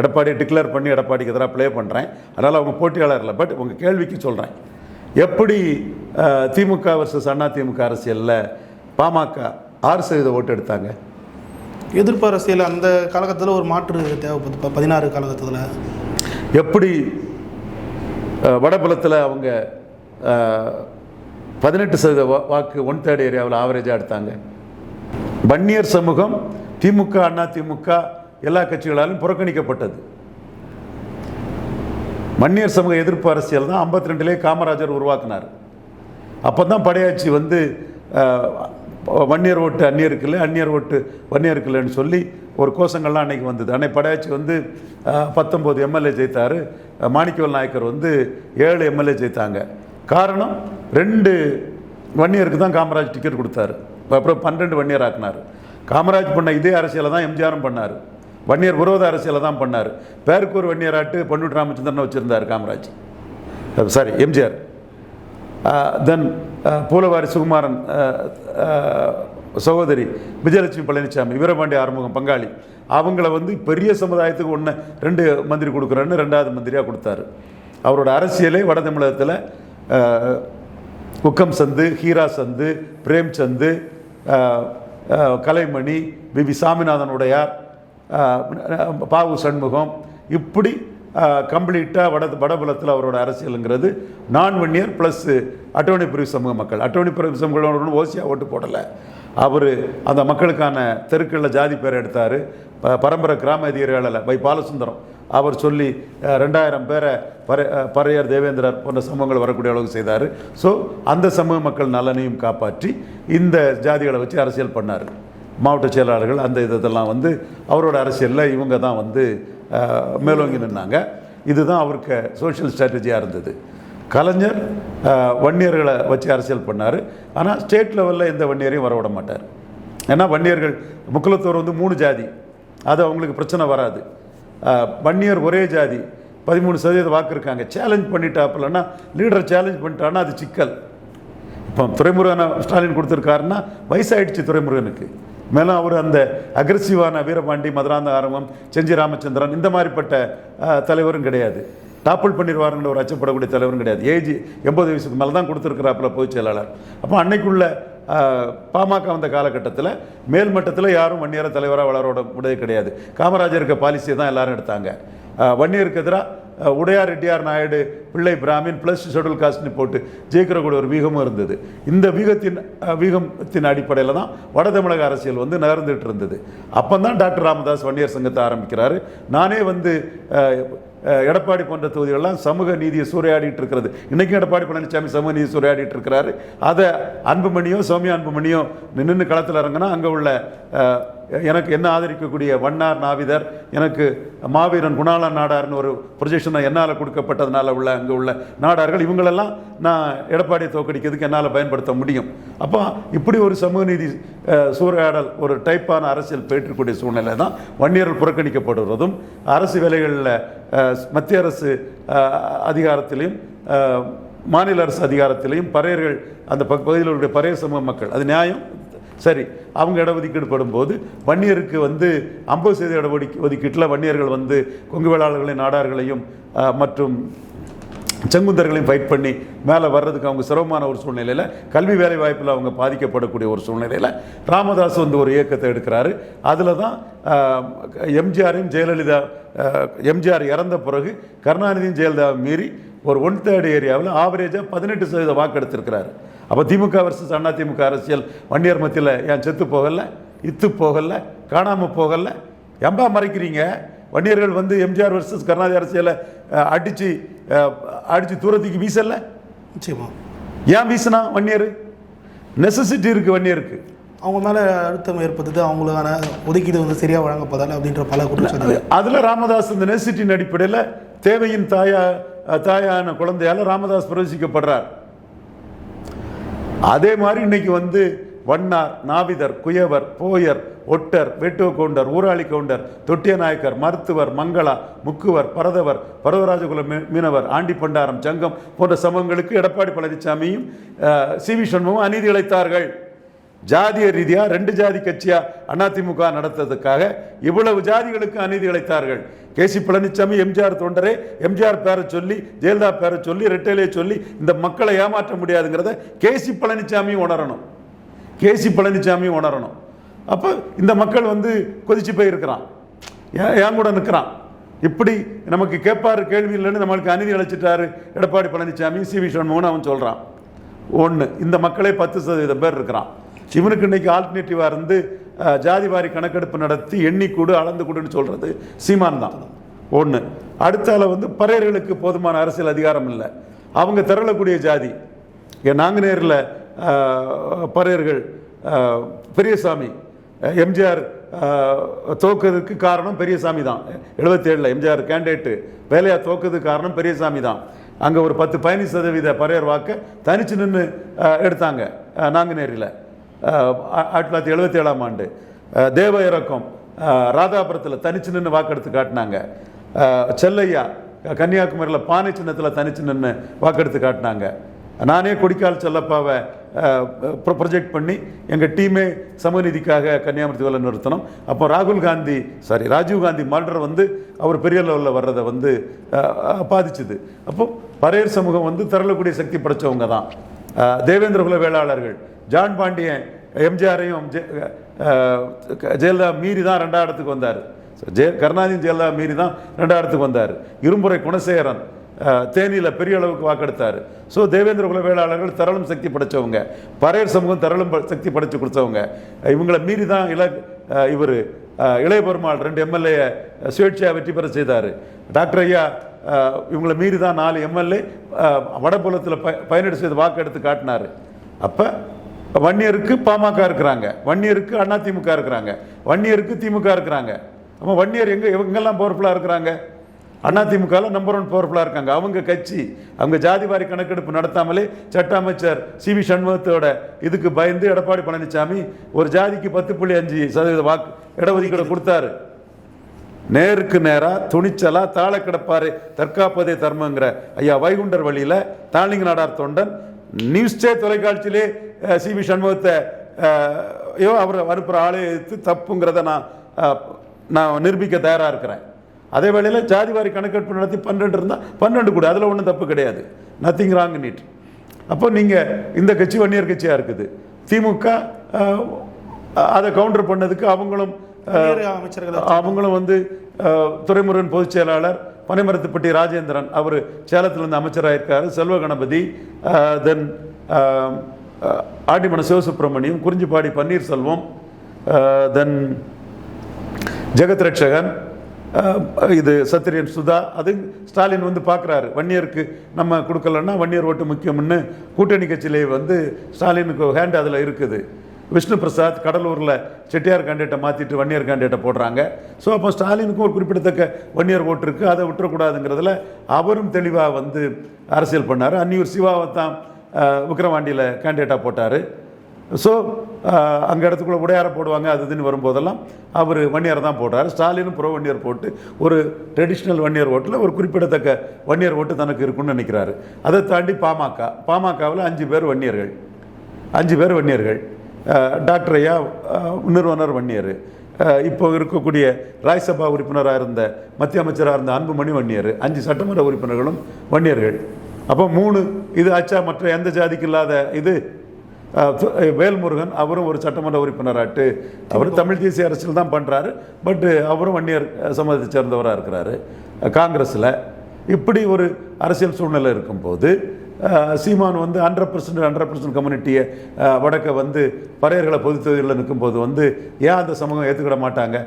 எடப்பாடி டிக்ளேர் பண்ணி எடப்பாடிக்கு எதிராக ப்ளே பண்ணுறேன் அதனால் அவங்க போட்டியாளர் இல்லை. பட் உங்கள் கேள்விக்கு சொல்கிறேன் எப்படி திமுக வர்சஸ் அண்ணா திமுக அரசியலில் பாமக ஆறு சதவீத ஓட்டு எடுத்தாங்க? எதிர்ப்பு அரசியல் அந்த காலகட்டத்தில் ஒரு மாற்று தேவைப்படுது பதினாறு காலகட்டத்தில். எப்படி வடபுலத்தில் அவங்க பதினெட்டு சதவீத வாக்கு ஒன் தேர்ட் ஏரியாவில் ஆவரேஜாக எடுத்தாங்க. வன்னியர் சமூகம் திமுக அண்ணா திமுக எல்லா கட்சிகளாலும் புறக்கணிக்கப்பட்டது. வன்னியர் சமூக எதிர்ப்பு அரசியல் தான் ஐம்பத்தி ரெண்டுலேயே காமராஜர் உருவாக்குனார். அப்போ தான் படையாட்சி வந்து வன்னியர் ஓட்டு அந்நியருக்கு இல்லை அந்நியர் ஓட்டு வன்னியருக்கு இல்லைன்னு சொல்லி ஒரு கோஷங்கள்லாம் அன்றைக்கி வந்தது. அன்னைக்கு படையாச்சி வந்து பத்தொம்போது எம்எல்ஏ ஜெயித்தார். மாணிக்கவேல் நாயக்கர் வந்து ஏழு எம்எல்ஏ ஜெயித்தாங்க. காரணம் ரெண்டு வன்னியருக்கு தான் காமராஜ் டிக்கெட் கொடுத்தாரு. அப்புறம் பன்னெண்டு வன்னியர் ஆக்குனார். காமராஜ் பண்ண இதே அரசியலை தான் எம்ஜிஆரும் பண்ணார். வன்னியர் விரோத அரசியலை தான் பண்ணார். பேருக்கு ஒரு வன்னியராட்டு பன்னூட் ராமச்சந்திரன் வச்சுருந்தார் Kamaraj. Sorry MGR. Then Poolavari Sukumaran சகோதரி விஜயலட்சுமி பழனிசாமி வீரபாண்டி ஆறுமுகம் பங்காளி அவங்கள வந்து பெரிய சமுதாயத்துக்கு ஒன்று ரெண்டு மந்திரி கொடுக்குறேன்னு ரெண்டாவது மந்திரியாக கொடுத்தாரு. அவரோட அரசியலே வட தமிழகத்தில் உக்கம் சந்து ஹீரா சந்து பிரேம்சந்து சந்து கலைமணி பிபி சாமிநாதனுடையார் பாவு சண்முகம் இப்படி கம்ப்ளீட்டாக வட வடபுலத்தில் அவரோட அரசியலுங்கிறது நான் வன்னியர் ப்ளஸ் அட்டோனி பிரிவு சமூக மக்கள். அட்டோனி பிரிவு சமூக ஓசியாக ஓட்டு போடலை. அவர் அந்த மக்களுக்கான தெருக்களில் ஜாதி பேரை எடுத்தார். பரம்பரை கிராம அதிகாரிகளில் வை பாலசுந்தரம். அவர் சொல்லி ரெண்டாயிரம் பேரை பர அஹ், பறையர் தேவேந்திரர் போன்ற சமூகங்கள் வரக்கூடிய அளவுக்கு செய்தார். ஸோ அந்த சமூக மக்கள் நலனையும் காப்பாற்றி இந்த ஜாதிகளை வச்சு அரசியல் பண்ணார். மாவட்ட செயலாளர்கள் அந்த இதெல்லாம் வந்து அவரோட அரசியலில் இவங்க தான் வந்து மேலோங்கி நின்னாங்க. இதுதான் அவருக்கு சோஷியல் ஸ்ட்ராட்டஜியாக இருந்தது. கலைஞர் வன்னியர்களை வச்சு அரசியல் பண்ணார். ஆனால் ஸ்டேட் லெவலில் எந்த வன்னியரையும் வரவிட மாட்டார். ஏன்னா வன்னியர்கள் முக்குலத்தோர் வந்து மூணு ஜாதி. அது அவங்களுக்கு பிரச்சனை வராது. வன்னியர் ஒரே ஜாதி. பதிமூணு சதவீத வாக்கு இருக்காங்க. சேலஞ்ச் பண்ணிட்டாப்பிலன்னா லீடரை சேலஞ்ச் பண்ணிட்டான்னா அது சிக்கல். இப்போ துறைமுருகனை ஸ்டாலின் கொடுத்துருக்காருன்னா வயசாயிடுச்சு துறைமுருகனுக்கு. மேலும் அவர் அந்த அக்ரெசிவான வீரபாண்டி மதுராந்த ஆரம்பம் செஞ்சி ராமச்சந்திரன் இந்த மாதிரிப்பட்ட தலைவரும் கிடையாது. டாப்பிள் பண்ணிடுவாருங்கிற ஒரு அச்சப்படக்கூடிய தலைவரும் கிடையாது. ஏஜ் எண்பது வயசுக்கு மேலே தான் கொடுத்துருக்குறாப்புல பொதுச் செயலாளர். அப்போ அன்னைக்குள்ள பாமக வந்த காலகட்டத்தில் மேல்மட்டத்தில் யாரும் வன்னியர தலைவராக வளரோட உடைய கிடையாது. காமராஜர் இருக்க பாலிசியை தான் எல்லாரும் எடுத்தாங்க. வன்னியருக்கு எதிராக உடையார் ரெட்டியார் நாயுடு பிள்ளை பிராமின் ப்ளஸ் ஷெடியூல் காஸ்ட்னு போட்டு ஜெயிக்கிற கூட ஒரு வீகமும் இருந்தது. இந்த வீகத்தின் வீகத்தின் அடிப்படையில் தான் வட தமிழக அரசியல் வந்து நகர்ந்துட்டு இருந்தது. அப்போ தான் டாக்டர் ராமதாஸ் வன்னியர் சங்கத்தை ஆரம்பிக்கிறாரு. நானே வந்து எடப்பாடி போன்ற தொகுதிகளெல்லாம் சமூக நீதியை சூறையாடிட்டு இருக்கிறது. இன்றைக்கும் எடப்பாடி பழனிசாமி சமூக நீதி சூறையாடிட்டு இருக்கிறாரு. அதை அன்புமணியோ சௌமியா அன்புமணியோ நின்று களத்தில் இறங்கினா அங்கே உள்ள எனக்கு என்ன ஆதரிக்கக்கூடிய வண்ணார் நாவிதர் எனக்கு மாவீரன் குணாலன் நாடார்னு ஒரு ப்ரொஜெக்ஷனை என்னால் கொடுக்கப்பட்டதுனால உள்ள அங்கே உள்ள நாடார்கள் இவங்களெல்லாம் நான் எடப்பாடியை தோக்கடிக்கிறதுக்கு என்னால் பயன்படுத்த முடியும். அப்போ இப்படி ஒரு சமூக நீதி சூறையாடல் ஒரு டைப்பான அரசியல் போயிட்டுருக்கூடிய சூழ்நிலை தான் வன்னியர்கள் புறக்கணிக்கப்படுவதும் அரசு வேலைகளில் மத்திய அரசு அதிகாரத்திலையும் மாநில அரசு அதிகாரத்திலையும் பறையர்கள் அந்த பகுதியில் உள்ள பறையர் சமூக மக்கள் அது நியாயம்? சரி அவங்க இடஒதுக்கீடு படும்போது வன்னியருக்கு வந்து ஐம்பது சதவீத இடஒதுக்கீ ஒதுக்கீட்டில் வன்னியர்கள் வந்து கொங்கு வேளாளர்களையும் நாடார்களையும் மற்றும் செங்குந்தர்களையும் ஃபைட் பண்ணி மேலே வர்றதுக்கு அவங்க சிரமமான ஒரு சூழ்நிலையில் கல்வி வேலை வாய்ப்பில் அவங்க பாதிக்கப்படக்கூடிய ஒரு சூழ்நிலையில் ராமதாஸ் வந்து ஒரு இயக்கத்தை எடுக்கிறாரு. அதில் தான் எம்ஜிஆரையும் ஜெயலலிதா எம்ஜிஆர் இறந்த பிறகு கருணாநிதியும் ஜெயலலிதாவை மீறி ஒரு ஒன் தேர்ட் ஏரியாவில் ஆவரேஜாக பதினெட்டு சதவீத வாக்கு எடுத்திருக்கிறாரு அப்போ திமுக வர்சஸ் அண்ணா திமுக அரசியல் வன்னியர் மத்தியில் ஏன் செத்து போகல? இத்து போகல? காணாமல் போகல? எம்பா மறைக்கிறீங்க? வன்னியர்கள் வந்து எம்ஜிஆர் வர்சஸ் கருணாநிதி அரசியலை அஹ், அடிச்சு தூரத்துக்கு வீசல? நிச்சயமா. ஏன் வீசினா வன்னியர்? நெசசிட்டி இருக்கு வன்னியருக்கு. அவங்க மேலே அழுத்தம் ஏற்பட்டது அவங்களுக்கான ஒதுக்கீடு வந்து சரியாக வழங்கப்படலை அப்படின்ற பல குற்றச்சாட்டு அதுல ராமதாஸ் இந்த நெசிட்டின் அடிப்படையில் தேவையின் தாயா தாயான குழந்தையால ராமதாஸ் பிரவேசிக்கப்படுறார். அதே மாதிரி இன்னைக்கு வந்து வண்ணார் நாவிதர் குயவர் போயர் ஒட்டர் வெட்டுவ கவுண்டர் ஊராளி கவுண்டர் தொட்டிய நாயக்கர் மருத்துவர் மங்களா முக்குவர் பரதவர் பரதராஜகுல மீ- மீனவர் ஆண்டி பண்டாரம் சங்கம் போன்ற சமூகங்களுக்கு எடப்பாடி பழனிசாமியும் சி வி சண்முகம் அநீதி இழைத்தார்கள். ஜாதிய ரீதியாக ரெண்டு ஜாதி கட்சியாக அதிமுக நடத்ததுக்காக இவ்வளவு ஜாதிகளுக்கு அநீதி இழைத்தார்கள். கேசி பழனிசாமி எம்ஜிஆர் தொண்டரே எம்ஜிஆர் பேரை சொல்லி ஜெயலலிதா பேரை சொல்லி ரெட்டையிலே சொல்லி இந்த மக்களை ஏமாற்ற முடியாதுங்கிறத கேசி பழனிசாமி உணரணும். கேசி பழனிசாமி உணரணும். அப்போ இந்த மக்கள் வந்து கொதிச்சு போயிருக்கிறான். ஏன் ஏன் கூட நிற்கிறான் இப்படி நமக்கு கேட்பார் கேள்வி இல்லைன்னு நம்மளுக்கு அநீதி அழைச்சிட்டாரு எடப்பாடி பழனிசாமி சி வி சண்முகன் அவன் சொல்கிறான் ஒன்று இந்த மக்களே பத்து சதவீதம் பேர் இருக்கிறான். இவனுக்கு இன்னைக்கு ஆல்டர்னேட்டிவாக இருந்து ஜாதிவாரி ஜாதி வாரி கணக்கெடுப்பு நடத்தி எண்ணிக்கூடு அளந்து கூடுன்னு சொல்கிறது சீமான் தான். ஒன்று அடுத்தால வந்து பறையர்களுக்கு போதுமான அரசியல் அதிகாரம் இல்லை. அவங்க திரளக்கூடிய ஜாதி. நாங்குநேரில் பறையர்கள் பெரியசாமி எம்ஜிஆர் அஹ், காரணம் பெரியசாமி தான். எழுபத்தேழில் எம்ஜிஆர் கேண்டேட்டு வேலையாக தோக்குறதுக்கு காரணம் பெரியசாமி தான். அங்கே ஒரு பத்து பதினஞ்சு சதவீத பறையர் வாக்கை தனிச்சு நின்று எடுத்தாங்க நாங்குநேரியில் ஆயிரத்தி தொள்ளாயிரத்தி எழுபத்தி ஏழாம் ஆண்டு தேவ இறக்கம் ராதாபுரத்தில் தனிச்சு நின்று வாக்கெடுத்து காட்டினாங்க. செல்லையா கன்னியாகுமரியில் பானை சின்னத்தில் தனிச்சு நின்று வாக்கெடுத்து காட்டினாங்க. நானே கொடிக்கால் செல்லப்பாவை ப்ரொஜெக்ட் பண்ணி எங்கள் டீமே சமூக கன்னியாகுமரி வேலை நிறுத்தணும். அப்போ ராகுல் காந்தி சாரி ராஜீவ் காந்தி மர்டர் வந்து அவர் பெரிய லெவலில் வர்றதை வந்து பாதிச்சுது. அப்போ பரையர் சமூகம் வந்து திரளக்கூடிய சக்தி படைச்சவங்க தான். தேவேந்திர குல வேளாளர்கள். ஜான் பாண்டியன் எம்ஜிஆரையும் ஜெ- ஜெயலலிதா மீறி தான் ரெண்டாம் இடத்துக்கு வந்தார். ஜெய கருணாநிதி ஜெயலலிதா மீறி தான் ரெண்டாம் இடத்துக்கு வந்தார். இரும்புரை குணசேகரன் தேனியில் பெரிய அளவுக்கு வாக்கெடுத்தார். ஸோ தேவேந்திர குல வேளாளர்கள் தரளும் சக்தி படைத்தவங்க பறையர் சமூகம் தரளும் ப- சக்தி படைத்து கொடுத்தவங்க. இவங்களை மீறி தான் இள இவர் இளைய பெருமாள் ரெண்டு எம்எல்ஏ சுயேட்சையாக வெற்றி பெற செய்தார். டாக்டர் ஐயா இவங்களை மீறி தான் நாலு எம்எல்ஏ வடபுலத்தில் ப பயனீடு செய்து வாக்கெடுத்து காட்டினார். அப்போ வன்னியருக்கு பாமக இருக்கிறாங்க. வன்னியருக்கு அண்ணா திமுக இருக்கிறாங்க. வன்னியருக்கு திமுக இருக்கிறாங்க. அப்போ வன்னியர் எங்கே எங்கெல்லாம் பவர்ஃபுல்லாக இருக்கிறாங்க? அண்ணா திமுகவில் நம்பர் ஒன் பவர்ஃபுல்லாக இருக்காங்க. அவங்க கட்சி அவங்க ஜாதி வாரி கணக்கெடுப்பு நடத்தாமலே சட்ட அமைச்சர் சி வி சண்முகத்தோட இதுக்கு பயந்து எடப்பாடி பழனிசாமி ஒரு ஜாதிக்கு பத்து புள்ளி அஞ்சு சதவீத வாக்கு இடஒதுக்கீடு கொடுத்தாரு. நேருக்கு நேராக துணிச்சலாக தாழ கிடப்பாரு தற்காப்பதே தர்மங்கிற ஐயா வைகுண்டர் வழியில் தாளிங்க நாடார் தொண்டன் நியூஸ்டே தொலைக்காட்சியிலே சி. வி. சண்முகத்தை ஐயோ அவர் அனுப்புகிற ஆளே எதிர்த்து தப்புங்கிறத நான் நான் நிரூபிக்க தயாராக இருக்கிறேன். அதே வேளையில் ஜாதிவாரி கணக்கெடுப்பு நடத்தி பன்னெண்டு இருந்தால் பன்னெண்டு கூட அதில் ஒன்றும் தப்பு கிடையாது. நத்திங் ராங் நீட் அப்போ நீங்கள் இந்த கட்சி வன்னியர் கட்சியாக இருக்குது. திமுக அதை கவுண்டர் பண்ணதுக்கு அவங்களும் அமைச்சர்கள் அவங்களும் வந்து அஹ், துரைமுருகன் பொதுச் செயலாளர் பனைமரத்துப்பட்டி ராஜேந்திரன் அவர் சேலத்திலிருந்து அமைச்சராக இருக்காரு செல்வ கணபதி தென் ஆண்டிமன சிவசுப்பிரமணியம் குறிஞ்சிப்பாடி பன்னீர்செல்வம் தென் ஜெகத் ரட்சகன் இது சத்திரியன் சுதா அது ஸ்டாலின் வந்து பார்க்குறாரு. வன்னியருக்கு நம்ம கொடுக்கலன்னா வன்னியர் ஓட்டு முக்கியம்னு கூட்டணி கட்சியிலே வந்து ஸ்டாலினுக்கு ஹேண்ட் அதில் இருக்குது. விஷ்ணு பிரசாத் கடலூரில் செட்டியார் கேண்டிடேட்டை மாற்றிட்டு வன்னியர் கேண்டிடேட்டை போடுறாங்க. ஸோ அப்போ ஸ்டாலினுக்கும் ஒரு குறிப்பிடத்தக்க வன்னியர் ஓட்டு இருக்குது அதை விட்டுறக்கூடாதுங்கிறதுல அவரும் தெளிவாக வந்து அரசியல் பண்ணார். அன்னியூர் சிவாவை தான் விக்ரவாண்டியில் கேண்டிடேட்டாக போட்டார். ஸோ அங்கே இடத்துக்குள்ள உடையாரை போடுவாங்க அது இதுன்னு வரும்போதெல்லாம் அவர் வன்னியர் தான் போடுறாரு. ஸ்டாலினும் புற வன்னியர் போட்டு ஒரு ட்ரெடிஷ்னல் வன்னியர் ஓட்டில் ஒரு குறிப்பிடத்தக்க வன்னியர் ஓட்டு தனக்கு இருக்குன்னு நினைக்கிறாரு. அதை தாண்டி பாமக பாமகவில் அஞ்சு பேர் வன்னியர்கள். அஞ்சு பேர் வன்னியர்கள். டாக்டர் ஐயா நிறுவனர் வன்னியர். இப்போ இருக்கக்கூடிய ராஜ்சபா உறுப்பினராக இருந்த மத்திய அமைச்சராக இருந்த அன்புமணி வன்னியர். அஞ்சு சட்டமன்ற உறுப்பினர்களும் வன்னியர்கள். அப்போ மூணு இது ஆச்சா மற்ற எந்த ஜாதிக்கு இல்லாத இது வேல்முருகன் அவரும் ஒரு சட்டமன்ற உறுப்பினராட்டு. அவர் தமிழ் தேசிய அரசியல் தான் பண்ணுறாரு பட்டு அவரும் வன்னியர் சமூகத்தை சேர்ந்தவராக இருக்கிறாரு. காங்கிரஸில். இப்படி ஒரு அரசியல் சூழ்நிலை இருக்கும்போது சீமான் வந்து ஹண்ட்ரட் பர்சன்ட் ஹண்ட்ரட் பர்சன்ட் கம்யூனிட்டியை வடக்க வந்து பறையர்களை பொது தொகுதிகளில் நிற்கும்போது வந்து ஏன் அந்த சமூகம் ஏற்றுக்கிட மாட்டாங்க?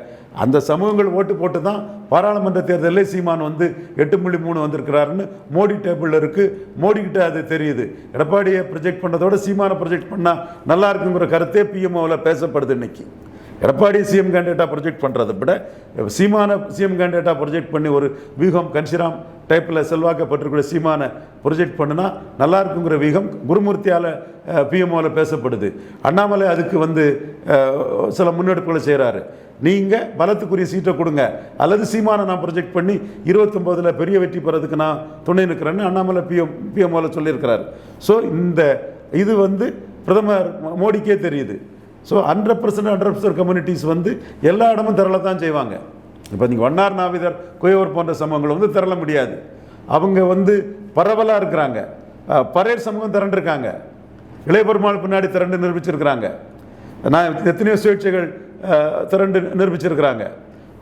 அந்த சமூகங்கள் ஓட்டு போட்டு தான் பாராளுமன்ற தேர்தலில் சீமான் வந்து எட்டு புள்ளி மூணு வந்திருக்கிறாருன்னு மோடி டேபிளில் இருக்குது மோடிக்கிட்ட அது தெரியுது. எடப்பாடியை ப்ரொஜெக்ட் பண்ணதோட சீமானை ப்ரொஜெக்ட் பண்ணால் நல்லா இருக்குங்கிற கருத்தே பிஎம்ஓவில் பேசப்படுது இன்னைக்கு. எடப்பாடி சிஎம் கேண்டிடேட்டாக ப்ரொஜெக்ட் பண்ணுறதை விட சீமான சிஎம் கேண்டிடேட்டாக ப்ரொஜெக்ட் பண்ணி ஒரு வியூகம் கன்சிராம் டைப்பில் செல்வாக்கப்பட்டிருக்கிற சீமானை ப்ரொஜெக்ட் பண்ணுனா நல்லா இருக்குங்கிற வீகம் குருமூர்த்தியால் பிஎம்ஓவில் பேசப்படுது. அண்ணாமலை அதுக்கு வந்து சில முன்னெடுப்புகளை செய்கிறாரு நீங்கள் பலத்துக்குரிய சீட்டை கொடுங்க. அல்லது சீமானை நான் ப்ரொஜெக்ட் பண்ணி இருபத்தொம்போதில் பெரிய வெற்றி பெறதுக்கு நான் துணை நிற்கிறேன்னு அண்ணாமலை பிஎம் பிஎம்ஓவில் சொல்லியிருக்கிறார். ஸோ இந்த இது வந்து பிரதமர் மோடிக்கே தெரியுது. So hundred percent hundred percent communities வந்து எல்லா இடமும் தான் செய்வாங்க. இப்போ நீங்கள் வண்ணார் நாவிதர் குயவர் போன்ற சமூகங்கள் வந்து திரள முடியாது. அவங்க வந்து பரவலாக இருக்கிறாங்க. அஹ், பறையர் சமூகம் திரண்டிருக்காங்க. இளையபெருமாள் பின்னாடி திரண்டு நிரூபிச்சிருக்கிறாங்க. நான் எத்தனையோ சுயேட்சைகள் திரண்டு நிரூபிச்சிருக்கிறாங்க.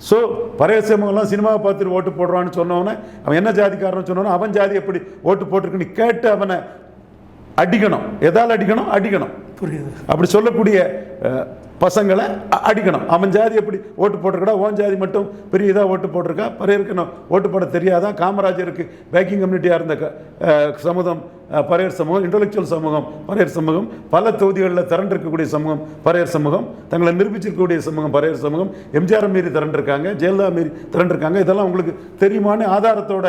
ஸோ பறைய சமூகம்லாம் சினிமாவை பார்த்துட்டு ஓட்டு போடுறான்னு சொன்னவனே அவன் என்ன ஜாதிக்காரன்னு சொன்னவனே அவன் ஜாதி எப்படி ஓட்டு போட்டிருக்குன்னு கேட்டு அவனை அடிக்கணும். எதால் அடிக்கணும்? அடிக்கணும். புரியுது. அப்படி சொல்லக்கூடிய பசங்களை அடிக்கணும். அவன் ஜாதி எப்படி ஓட்டு போட்டிருக்கா ஓன் ஜாதி மட்டும் பெரிய இதாக ஓட்டு போட்டிருக்கா? பறையருக்கு இன்னும் ஓட்டு போட தெரியாதான் காமராஜருக்கு பேக்கிங் கம்யூனிட்டியாக இருந்த சமூகம் அஹ், பறையர் சமூகம் இன்டலெக்சுவல் சமூகம் பறையர் சமூகம் பல தொகுதிகளில் திரண்டிருக்கக்கூடிய சமூகம் பறையர் சமூகம் தங்களை நிரூபிச்சிருக்கக்கூடிய சமூகம் பறையர் சமூகம் எம்ஜிஆர் மீறி திரண்டிருக்காங்க ஜெயலலிதா மீறி திரண்டிருக்காங்க. இதெல்லாம் உங்களுக்கு தெரியுமான்னு ஆதாரத்தோட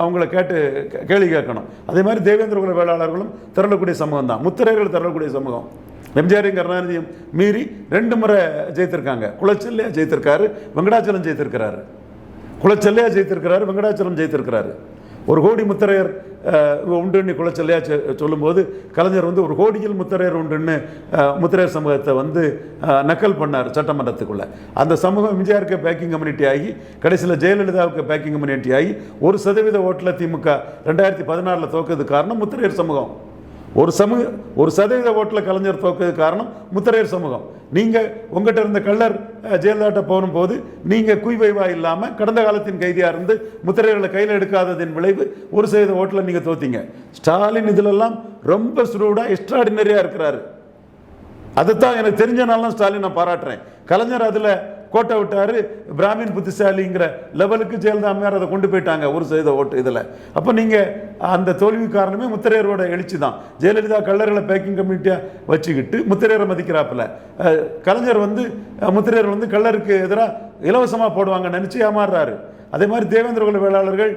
அவங்கள கேட்டு கே- கேள்வி கேட்கணும். அதே மாதிரி தேவேந்திர குல வேளாளர்களும் திரளக்கூடிய சமூகம் தான். முத்திரைகள் திரளக்கூடிய சமூகம். எம்ஜிஆரையும் கருணாநிதியும் மீறி ரெண்டு முறை ஜெயித்திருக்காங்க. குளச்சல்லையா ஜெயித்திருக்காரு வெங்கடாச்சலம் ஜெயித்திருக்கிறாரு. குளச்சல்லையா ஜெயித்திருக்கிறாரு வெங்கடாச்சலம் ஜெயித்திருக்கிறாரு. ஒரு கோடி முத்திரையர் உண்டுன்னு குளச்சல்லையா சொல்லும்போது கலைஞர் வந்து ஒரு கோடியில் முத்திரையர் உண்டுன்னு முத்திரையர் சமூகத்தை வந்து நக்கல் பண்ணார் சட்டமன்றத்துக்குள்ள. அந்த சமூகம் எம்ஜிஆருக்கு பேக்கிங் கம்யூனிட்டி ஆகி கடைசியில் ஜெயலலிதாவுக்கு பேக்கிங் கம்யூனிட்டி ஆகி ஒரு சதவீத ஓட்டில் திமுக ரெண்டாயிரத்தி பதினாறில் தோக்கிறது காரணம் முத்திரையர் சமூகம். ஒரு சமூக ஒரு சதவீத ஓட்டில் கலைஞர் தோக்கிறது காரணம் முத்திரையர் சமூகம். நீங்கள் உங்கள்கிட்ட இருந்த கள்ளர் ஜெயலலிதாட்ட போகும் போது நீங்கள் குய்வைவா இல்லாமல் கடந்த காலத்தின் கைதியாக இருந்து முத்திரையர்களை கையில் எடுக்காததின் விளைவு ஒரு சதவீத ஓட்டில் நீங்கள் தோத்தீங்க. ஸ்டாலின் இதிலெல்லாம் ரொம்ப சுருடாக எக்ஸ்ட்ராடினரியாக இருக்கிறாரு. அதுதான் எனக்கு தெரிஞ்சனாலும் ஸ்டாலின் நான் பாராட்டுறேன். கலைஞர் அதில் கோட்டை விட்டாரு பிராமின் புத்திசாலிங்கிற லெவலுக்கு ஜெயலலிதா அம்மையார் அதை கொண்டு போயிட்டாங்க ஒரு சதவீத ஓட்டு இதில். அப்போ நீங்கள் அந்த தோல்வி காரணமே முத்திரையரோட எழுச்சி தான். ஜெயலலிதா கல்லர்களை பேக்கிங் கமிட்டியாக வச்சுக்கிட்டு முத்திரையரை மதிக்கிறாப்புல. கலைஞர் வந்து முத்திரையர் வந்து கல்லருக்கு எதிராக இலவசமாக போடுவாங்க நினச்சி ஏமாறுறாரு. அதே மாதிரி தேவேந்திர குல வேளாளர்கள்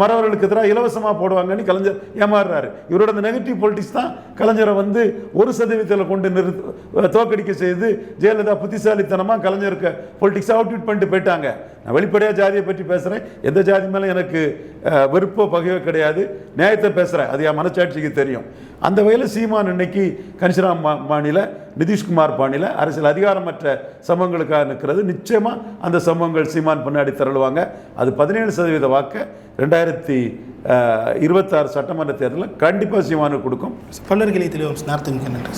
மறவர்களுக்கு எதிராக இலவசமாக போடுவாங்கன்னு கலைஞர் ஏமாறுறாரு. இவரோட அந்த நெகட்டிவ் பொலிட்டிக்ஸ் தான் கலைஞரை வந்து ஒரு சதவீதத்தில் கொண்டு நிறுத்து தோக்கடிக்க செய்து ஜெயலலிதா புத்திசாலித்தனமாக கலைஞருக்கு பொலிட்டிக்ஸை அவுட்விட் பண்ணிட்டு போயிட்டாங்க. நான் வெளிப்படையாக ஜாதியை பற்றி பேசுகிறேன் எந்த ஜாதி மேலே எனக்கு வெறுப்போ பகையோ கிடையாது. நியாயத்தை பேசுகிறேன் அது என் மனச்சாட்சிக்கு தெரியும். அந்த வகையில் சீமான் இன்னைக்கு கன்சிராம் பாணியில் மாநில நிதிஷ்குமார் பாணியில் அரசியல் அதிகாரமற்ற சம்பவங்களுக்காக நிற்கிறது. நிச்சயமாக அந்த சம்பவங்கள் சீமான் பின்னாடி திரளுவாங்க. அது பதினேழு சதவீத வாக்கை ரெண்டாயிரத்தி இருபத்தாறு சட்டமன்ற தேர்தலில் கண்டிப்பாக சீமானுக்கு கொடுக்கும். பல்லர்களை தெளிவம் நார்த்து மிக்க நன்றி.